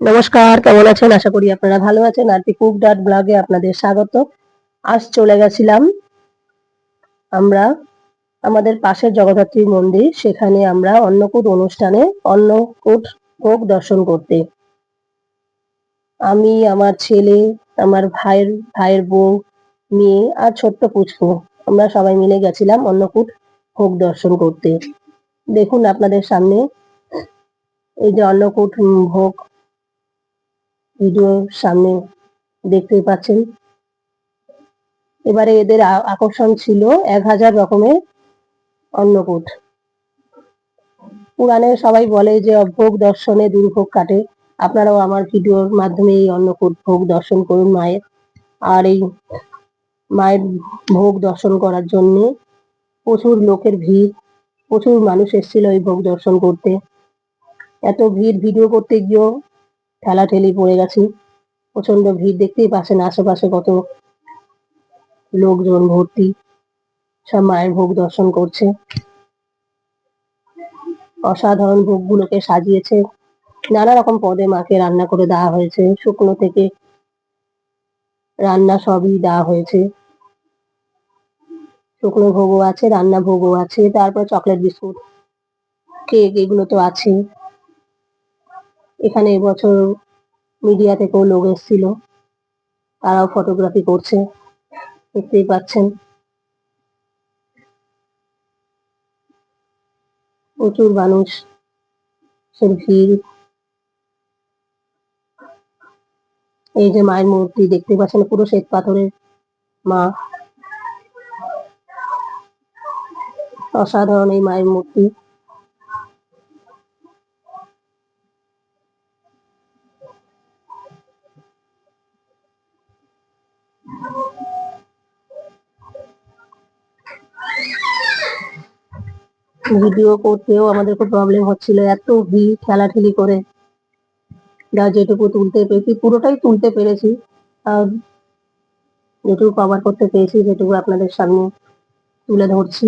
নমস্কার, কেমন আছেন? আশা করি আপনারা ভালো আছেন। আরতি কুক ডট ব্লগে আপনাদের স্বাগত। আজ চলে গেছিলাম আমরা আমাদের পাশের জগদ্ধাত্রী মন্দির। সেখানে আমরা অন্নকূট অনুষ্ঠানে অন্নকূট ভোগ দর্শন করতে। আমি, আমার ছেলে, আমার ভাইয়ের ভাইয়ের বউ, মেয়ে আর ছোট্ট পুচকু। আমরা সবাই মিলে গেছিলাম অন্নকূট ভোগ দর্শন করতে। দেখুন আপনাদের সামনে এই যে অন্নকূট ভোগ ভিডিওর সামনে দেখতেই পাচ্ছেন। এবারে এদের আকর্ষণ ছিল এক হাজার রকমের অন্নকূট। পুরাণে সবাই বলে যে, ভোগ দর্শনে দুর্ভোগ কাটে। আপনারাও আমার ভিডিওর মাধ্যমে এই অন্নকূট ভোগ দর্শন করুন মায়ের। আর এই মায়ের ভোগ দর্শন করার জন্য প্রচুর লোকের ভিড়, প্রচুর মানুষ এসেছিল এই ভোগ দর্শন করতে। এত ভিড় ভিডিও করতে গিয়েও ঠেলাঠেলি পড়ে গেছি। প্রচণ্ড ভিড়, দেখতেই পাচ্ছেন আশেপাশে কত লোকজন ভর্তি। সব মায়ের ভোগ দর্শন করছে। অসাধারণ ভোগগুলোকে সাজিয়েছে। নানা রকম পদে মাকে রান্না করে দেওয়া হয়েছে। শুকনো থেকে রান্না সবই দেওয়া হয়েছে। শুকনো ভোগও আছে, রান্না ভোগও আছে, তারপর চকলেট বিস্কুট, কেক, এগুলো তো আছে এখানে এবছর মিডিয়া থেকেও লোক এসেছিল। তারাও ফটোগ্রাফি করছে। দেখতেই পাচ্ছেন। প্রচুর মানুষ ভিড় এই যে মায়ের মূর্তি দেখতে পাচ্ছেন, পুরো শ্বেত পাথরের মা। অসাধারণ এই মায়ের মূর্তি। ভিডিও করতেও আমাদের খুব প্রবলেম হচ্ছিল। এত ভিড় ঠেলাঠেলি করে। যা যেটুকু তুলতে পেরেছি, পুরোটাই তুলতে পেরেছি। আর যেটুকু কভার করতে পেরেছি যেটুকু আপনাদের সামনে তুলে ধরছি।